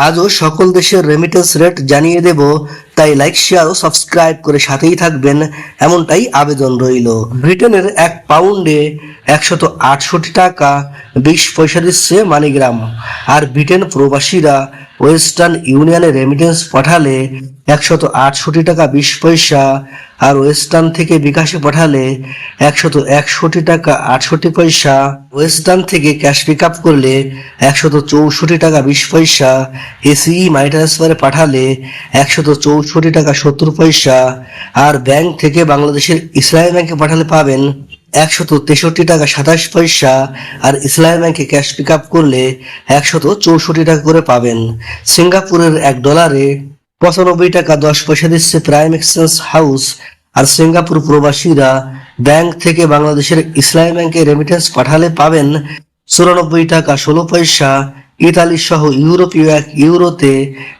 আজও সকল দেশের রেমিটেন্স রেট জানিয়ে দেব তাই লাইক শেয়ার ও সাবস্ক্রাইব করে সাথেই থাকবেন। এমনটাই আবেদন রইল। ব্রিটেনের এক পাউন্ডে একশত আটষট্টি টাকা, বিশ পয়সা দিচ্ছে মানিগ্রাম। আর ব্রিটেন প্রবাসীরা ওয়েস্টার্ন ইউনিয়নে রেমিটেন্স পাঠালে একশত আটষট্টি টাকা, বিশ পয়সা। আর ওয়েস্টার্ন থেকে বিকাশে পাঠালে একশত একষট্টি টাকা, আটষট্টি পয়সা। ওয়েস্টার্ন থেকে ক্যাশ পিক আপ করলে একশত চৌষট্টি টাকা, বিশ পয়সা। এসিই মানি ট্রান্সফারে পাঠালে একশত চৌষট্টি টাকা সত্তর পয়সা আর ব্যাংক থেকে বাংলাদেশের ইসলামী ব্যাংকে পাঠালে পাবেন একশত তেষট্টি টাকা সাতাশ পয়সা আর ইসলামী ব্যাংকে ক্যাশ পিক আপ করলে একশত চৌষট্টি টাকা করে পাবেন। সিঙ্গাপুরের এক ডলারে পঁচানব্বই টাকা দশ পয়সা দিচ্ছে প্রাইম এক্সচেঞ্জ হাউস আর সিঙ্গাপুর প্রবাসীরা ব্যাংক থেকে বাংলাদেশের ইসলামী ব্যাংকে রেমিটেন্স পাঠালে পাবেন চুরানব্বই টাকা ষোলো পয়সা ইতালি সহ ইউরোপীয় এক ইউরোতে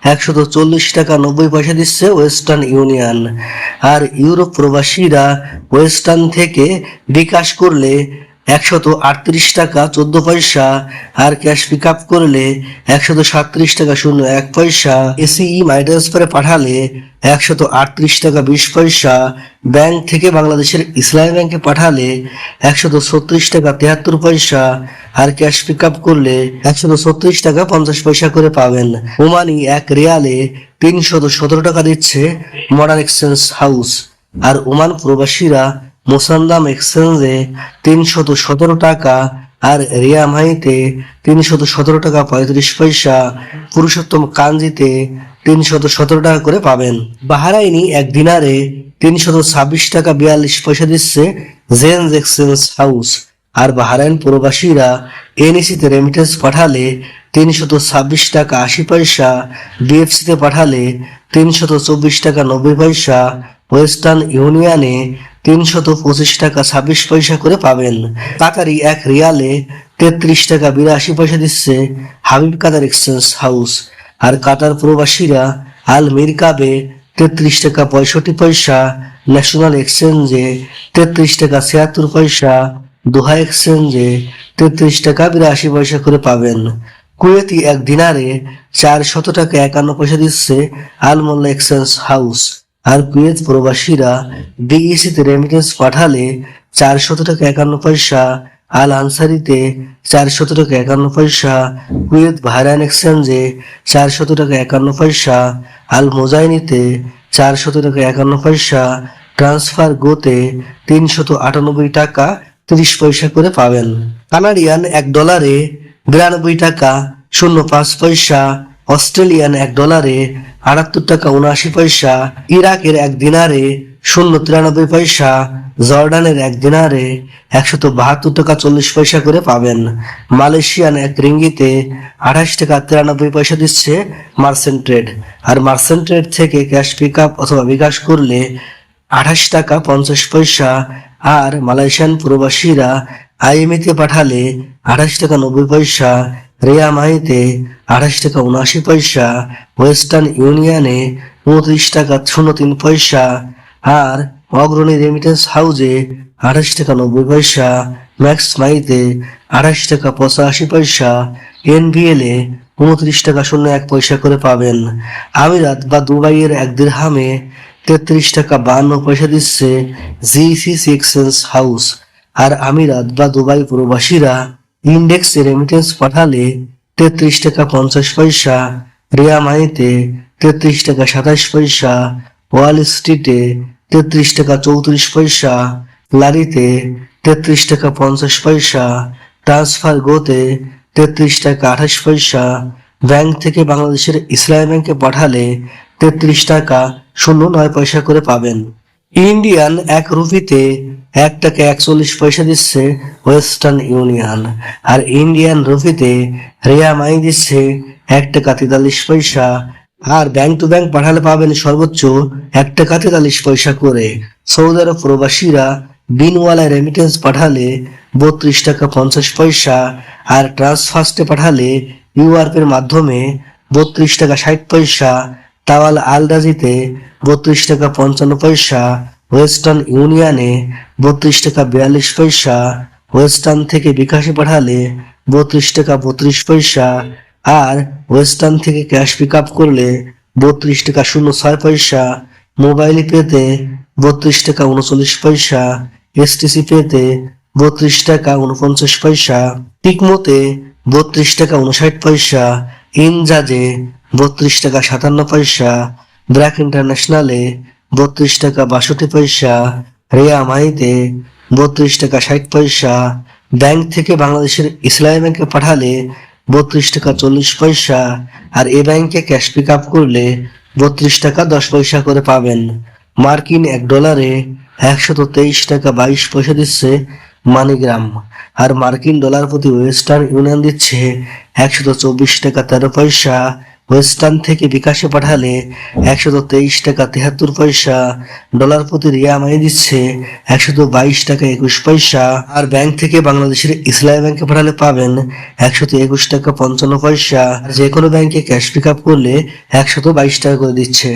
একশত চল্লিশ টাকা নব্বই পয়সা দিচ্ছে ওয়েস্টার্ন ইউনিয়ন। আর ইউরোপ প্রবাসীরা ওয়েস্টার্ন থেকে বিকাশ করলে একশত আটত্রিশ টাকা চোদ্দ পয়সা, আর ক্যাশ পিক আপ করলে একশত সাতত্রিশ টাকা শূন্য এক পয়সা। এসিই মাই ট্রান্সফারে পাঠালে একশত আটত্রিশ টাকা বিশ পয়সা। ব্যাংক থেকে বাংলাদেশের ইসলামী ব্যাংকে পাঠালে একশত ছত্রিশ টাকা তিয়াত্তর পয়সা, আর ক্যাশ পিক আপ করলে একশত ছত্রিশ টাকা পঞ্চাশ পয়সা করে পাবেন। ওমানি এক রিয়ালে তিনশত সতেরো টাকা দিচ্ছে মডার্ন এক্সচেঞ্জ হাউস আর ওমান প্রবাসীরা মোসান্দাম এক্সচেঞ্জে তিনশত সতেরো টাকা আর রিয়ামাইতে তিনশত সতেরো টাকা পঁয়ত্রিশ পয়সা, পুরুষোত্তম কাঞ্জিতে তিনশত সতেরো টাকা করে পাবেন। বাহারাইনি এক দিনারে তিনশত ছাব্বিশ টাকা বিয়াল্লিশ পয়সা দিচ্ছে জেন্স এক্সচেঞ্জ হাউস। আর বাহারাইন প্রবাসীরা এনএসিতে রেমিটেন্স পাঠালে তিনশত ছাব্বিশ টাকা আশি পয়সা, বিএফসিতে পাঠালে তিনশত চব্বিশ টাকা নব্বই পয়সা, ওয়েস্টার্ন ইউনিয়নে তিনশত পঁচিশ টাকা ছাব্বিশ পয়সা করে পাবেন। কাতারি এক রিয়ালে তেত্রিশ টাকা বিরাশি পয়সা দিচ্ছে হাবিব কাতার এক্সচেঞ্জ হাউস। আর কাতার প্রবাসীরা আল মিরকাবে তেত্রিশ টাকা পঁয়ষট্টি পয়সা, ন্যাশনাল এক্সচেঞ্জে তেত্রিশ টাকা ছিয়াত্তর পয়সা, দোহা এক্সচেঞ্জে তেত্রিশ টাকা বিরাশি পয়সা করে পাবেন। কুয়েতি এক দিনারে চার শত টাকা একান্ন পয়সা দিচ্ছে আলমোল্লা এক্সচেঞ্জ হাউস। আর কুয়েত প্রবাসীরা বিইসিতে রেমিটেন্স পাঠালে চারশত টাকা একান্ন পয়সা, আল আনসারিতে চারশত টাকা একান্ন পয়সা, কুয়েত ভাইরান এক্সচেঞ্জে চারশত টাকা একান্ন পয়সা, আল মোজাইনিতে চারশত টাকা একান্ন পয়সা, ট্রান্সফার গোতে তিনশত আটানব্বই টাকা তিরিশ পয়সা করে পাবেন। কানাডিয়ান এক ডলারে বিরানব্বই টাকা, শূন্য পাঁচ পয়সা অস্ট্রেলিয়ান এক ডলারে আটাত্তর টাকা উনআশি পয়সা, ইরাকের এক দিনারে শূন্য তিরানব্বই পয়সা, জর্ডানের এক দিনারে একশত বাহাত্তর টাকা চল্লিশ পয়সা করে পাবেন। মালয়েশিয়ান এক রিঙ্গিতে আঠাশ টাকা তিরানব্বই পয়সা দিচ্ছে মার্সেন্ট ট্রেড। আর মার্সেন্ট ট্রেড থেকে ক্যাশ পিক আপ অথবা বিকাশ করলে আঠাশ টাকা পঞ্চাশ পয়সা। আর মালয়েশিয়ান প্রবাসীরা আইএমএতে পাঠালে আঠাশ টাকা নব্বই পয়সা রিয়া মাইতে আঠাশ টাকা উনআশি পয়সা ওয়েস্টার্ন ইউনিয়নে উনত্রিশ টাকা শূন্য তিন পয়সা আর অগ্রণী রেমিটেন্স হাউজে আঠাশ টাকা নব্বই পয়সা, ম্যাক্স মাইতে আঠাশ টাকা পঁচাশি পয়সা এনবিএল এ উনত্রিশ টাকা শূন্য এক পয়সা করে পাবেন। আমিরাত বা দুবাইয়ের এক দিরহামে তেত্রিশ টাকা বান্ন পয়সা দিচ্ছে জিসিসি এক্সচেঞ্জ হাউস আর আমিরাত বা দুবাই প্রবাসীরা ইন্ডেক্স রেমিটেন্স পাঠালে তেত্রিশ টাকা পঞ্চাশ পয়সা, রিয়া মানিতে তেত্রিশ টাকা সাতাশ পয়সা ওয়াল স্ট্রিটে তেত্রিশ টাকা চৌত্রিশ পয়সা লারিতে তেত্রিশ টাকা পঞ্চাশ পয়সা ট্রান্সফার গোতে তেত্রিশ টাকা আঠাশ পয়সা ব্যাংক থেকে বাংলাদেশের ইসলামী ব্যাংকে পাঠালে তেত্রিশ টাকা শূন্য নয় পয়সা করে পাবেন। ইন্ডিয়ান এক রুপিতে এক টাকা একচল্লিশ পয়সা দিচ্ছে ওয়েস্টার্ন ইউনিয়ন, আর ইন্ডিয়ান রুপিতে রিয়া মাই দিচ্ছে এক টাকা তেতাল্লিশ পয়সা। আর ব্যাংক টু ব্যাংক পাঠালে পাবেন সর্বোচ্চ এক টাকা তেতাল্লিশ পয়সা করে। সৌদি আরব প্রবাসীরা বিনওয়ালায় রেমিটেন্স পাঠালে বত্রিশ টাকা পঞ্চাশ পয়সা, আর ট্রান্সফার্স্টে পাঠালে ইউআরপের মাধ্যমে বত্রিশ টাকা ষাট পয়সা, তাওয়াল আলরাজিতে বত্রিশ টাকা পঞ্চান্ন পয়সা ওয়েস্টার্ন ইউনিয়নে বত্রিশ টাকা বিয়াল্লিশ পয়সা, ওয়েস্টার্ন থেকে বিকাশে পাঠালে বত্রিশ টাকা বত্রিশ পয়সা, আর ওয়েস্টার্ন থেকে ক্যাশ পিক আপ করলে বত্রিশ টাকা শূন্য ছয় পয়সা, মোবাইল পেতে বত্রিশ টাকা উনচল্লিশ পয়সা, এসটিসি পেতে বত্রিশ টাকা উনপঞ্চাশ পয়সা টিকমোতে বত্রিশ টাকা উনষাট পয়সা, ইনজাজে বত্রিশ টাকা সাতান্ন পয়সা, ব্র্যাক ইন্টারন্যাশনালে বত্রিশ টাকা বাষট্টি পয়সা, রিয়া মাইতে বত্রিশ টাকা ষাট পয়সা, ব্যাংক থেকে বাংলাদেশের ইসলামী ব্যাংকে পাঠালে বত্রিশ টাকা চল্লিশ পয়সা, আর এ ব্যাংকে ক্যাশ পিক আপ করলে বত্রিশ টাকা দশ পয়সা করে পাবেন। মার্কিন এক ডলারে একশত তেইশ টাকা বাইশ পয়সা দিচ্ছে মানিগ্রাম, আর মার্কিন ডলার প্রতি ওয়েস্টার্ন ইউনিয়ন দিচ্ছে একশত চব্বিশ টাকা তেরো পয়সা ওয়েস্টার্ন থেকে বিকাশে পাঠালে একশত তেইশ টাকা তেহাত্তর পয়সা, ডলার প্রতি রিয়ামাই দিচ্ছে একশত বাইশ টাকা একুশ পয়সা। আর ব্যাংক থেকে বাংলাদেশের ইসলামী ব্যাংকে পাঠালে পাবেন একশত একুশ টাকা পঞ্চান্ন পয়সা। যে কোনো ব্যাংকে ক্যাশ পিক আপ করলে একশত বাইশ টাকা করে দিচ্ছে।